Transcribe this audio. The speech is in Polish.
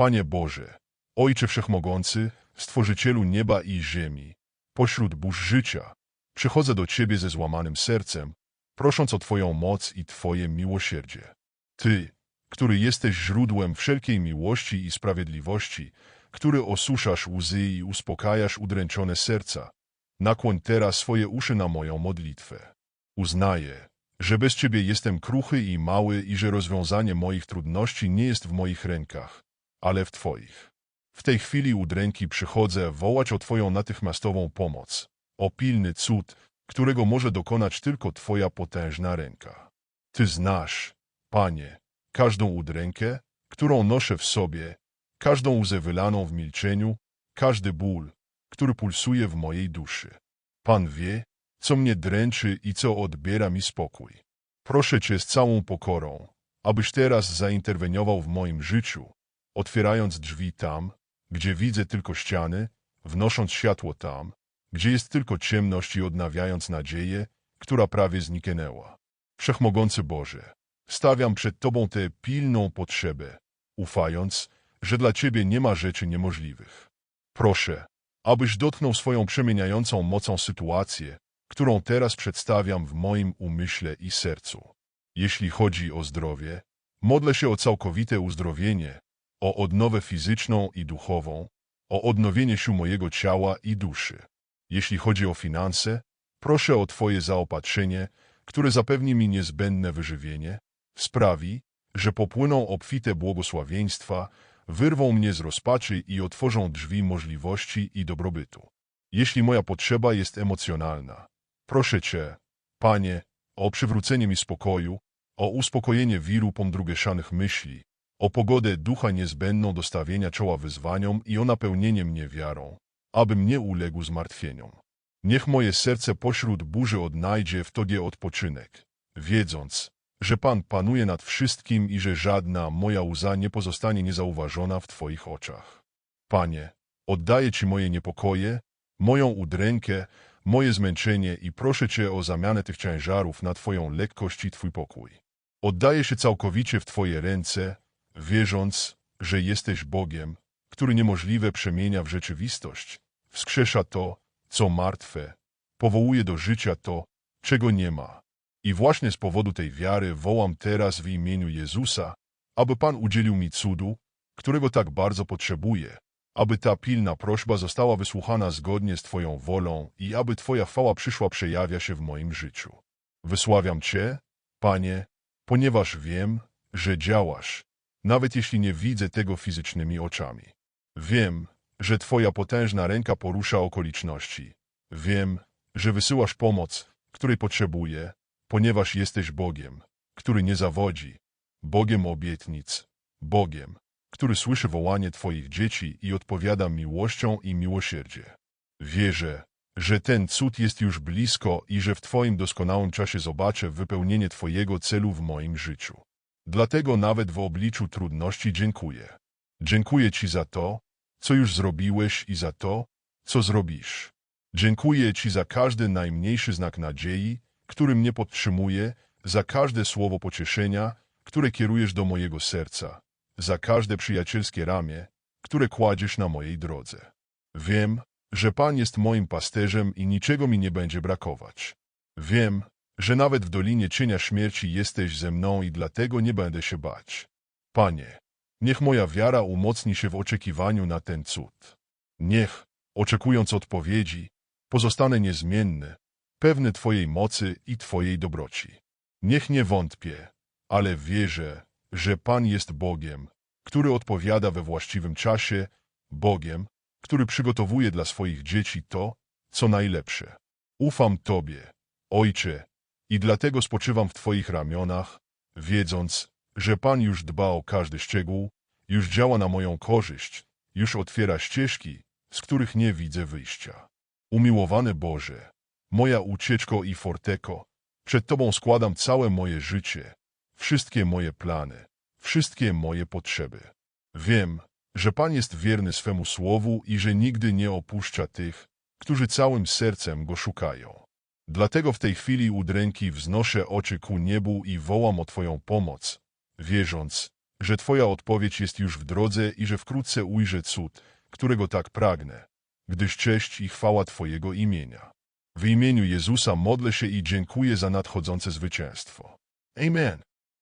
Panie Boże, Ojcze Wszechmogący, Stworzycielu nieba i ziemi, pośród burz życia, przychodzę do Ciebie ze złamanym sercem, prosząc o Twoją moc i Twoje miłosierdzie. Ty, który jesteś źródłem wszelkiej miłości i sprawiedliwości, który osuszasz łzy i uspokajasz udręczone serca, nakłoń teraz swoje uszy na moją modlitwę. Uznaję, że bez Ciebie jestem kruchy i mały i że rozwiązanie moich trudności nie jest w moich rękach, ale w Twoich. W tej chwili udręki przychodzę wołać o Twoją natychmiastową pomoc, o pilny cud, którego może dokonać tylko Twoja potężna ręka. Ty znasz, Panie, każdą udrękę, którą noszę w sobie, każdą łzę wylaną w milczeniu, każdy ból, który pulsuje w mojej duszy. Pan wie, co mnie dręczy i co odbiera mi spokój. Proszę Cię z całą pokorą, abyś teraz zainterweniował w moim życiu, otwierając drzwi tam, gdzie widzę tylko ściany, wnosząc światło tam, gdzie jest tylko ciemność i odnawiając nadzieję, która prawie zniknęła. Wszechmogący Boże, stawiam przed Tobą tę pilną potrzebę, ufając, że dla Ciebie nie ma rzeczy niemożliwych. Proszę, abyś dotknął swoją przemieniającą mocą sytuację, którą teraz przedstawiam w moim umyśle i sercu. Jeśli chodzi o zdrowie, modlę się o całkowite uzdrowienie, o odnowę fizyczną i duchową, o odnowienie sił mojego ciała i duszy. Jeśli chodzi o finanse, proszę o Twoje zaopatrzenie, które zapewni mi niezbędne wyżywienie, sprawi, że popłyną obfite błogosławieństwa, wyrwą mnie z rozpaczy i otworzą drzwi możliwości i dobrobytu. Jeśli moja potrzeba jest emocjonalna, proszę Cię, Panie, o przywrócenie mi spokoju, o uspokojenie wiru pomdrugeszanych myśli, o pogodę ducha niezbędną do stawienia czoła wyzwaniom i o napełnienie mnie wiarą, abym nie uległ zmartwieniom. Niech moje serce pośród burzy odnajdzie w Tobie odpoczynek, wiedząc, że Pan panuje nad wszystkim i że żadna moja łza nie pozostanie niezauważona w Twoich oczach. Panie, oddaję Ci moje niepokoje, moją udrękę, moje zmęczenie i proszę Cię o zamianę tych ciężarów na Twoją lekkość i Twój pokój. Oddaję się całkowicie w Twoje ręce, wierząc, że jesteś Bogiem, który niemożliwe przemienia w rzeczywistość, wskrzesza to, co martwe, powołuje do życia to, czego nie ma. I właśnie z powodu tej wiary wołam teraz w imieniu Jezusa, aby Pan udzielił mi cudu, którego tak bardzo potrzebuję, aby ta pilna prośba została wysłuchana zgodnie z Twoją wolą i aby Twoja chwała przyszła przejawia się w moim życiu. Wysławiam Cię, Panie, ponieważ wiem, że działasz, nawet jeśli nie widzę tego fizycznymi oczami. Wiem, że Twoja potężna ręka porusza okoliczności. Wiem, że wysyłasz pomoc, której potrzebuję, ponieważ jesteś Bogiem, który nie zawodzi, Bogiem obietnic, Bogiem, który słyszy wołanie Twoich dzieci i odpowiada miłością i miłosierdzie. Wierzę, że ten cud jest już blisko i że w Twoim doskonałym czasie zobaczę wypełnienie Twojego celu w moim życiu. Dlatego nawet w obliczu trudności dziękuję. Dziękuję Ci za to, co już zrobiłeś i za to, co zrobisz. Dziękuję Ci za każdy najmniejszy znak nadziei, który mnie podtrzymuje, za każde słowo pocieszenia, które kierujesz do mojego serca, za każde przyjacielskie ramię, które kładziesz na mojej drodze. Wiem, że Pan jest moim pasterzem i niczego mi nie będzie brakować. Wiem, że nawet w dolinie cienia śmierci jesteś ze mną i dlatego nie będę się bać. Panie, niech moja wiara umocni się w oczekiwaniu na ten cud. Niech, oczekując odpowiedzi, pozostanę niezmienny, pewny Twojej mocy i Twojej dobroci. Niech nie wątpię, ale wierzę, że Pan jest Bogiem, który odpowiada we właściwym czasie, Bogiem, który przygotowuje dla swoich dzieci to, co najlepsze. Ufam Tobie, Ojcze, i dlatego spoczywam w Twoich ramionach, wiedząc, że Pan już dba o każdy szczegół, już działa na moją korzyść, już otwiera ścieżki, z których nie widzę wyjścia. Umiłowany Boże, moja ucieczko i forteko, przed Tobą składam całe moje życie, wszystkie moje plany, wszystkie moje potrzeby. Wiem, że Pan jest wierny swemu słowu i że nigdy nie opuszcza tych, którzy całym sercem Go szukają. Dlatego w tej chwili udręki wznoszę oczy ku niebu i wołam o Twoją pomoc, wierząc, że Twoja odpowiedź jest już w drodze i że wkrótce ujrzę cud, którego tak pragnę, gdyż cześć i chwała Twojego imienia. W imieniu Jezusa modlę się i dziękuję za nadchodzące zwycięstwo. Amen.